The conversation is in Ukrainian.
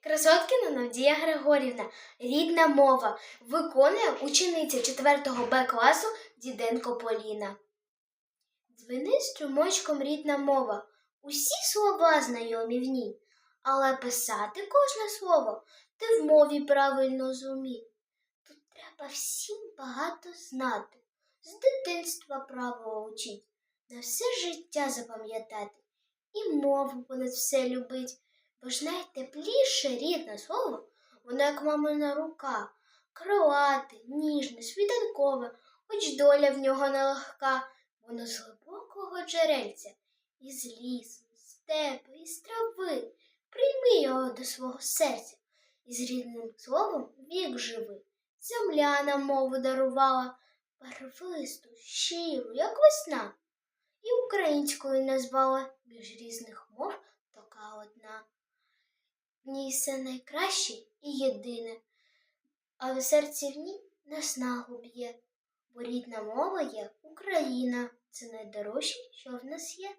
Красоткіна Навдія Григорівна, рідна мова, виконує учениця 4 Б класу Діденко Поліна. Дзвени струмочком рідна мова, усі слова знайомі в ній, але писати кожне слово ти в мові правильно зумій. Тут треба всім багато знати, з дитинства право учить, на все життя запам'ятати. І мову понад все любить. Бо ж найтепліше рідне слово, воно як мамина рука, крилате, ніжне, світанкове, хоч доля в нього нелегка, воно з глибокого джерельця, із лісу, з степу, із трави. Прийми його до свого серця, і з рідним словом вік живи. Земля нам мову дарувала, барвисту, щиру, як весна, і українською назвала між різних мов. В ній все найкраще і єдине, а в серці в ній наснагу б'є, бо рідна мова є Україна, це найдорожче, що в нас є.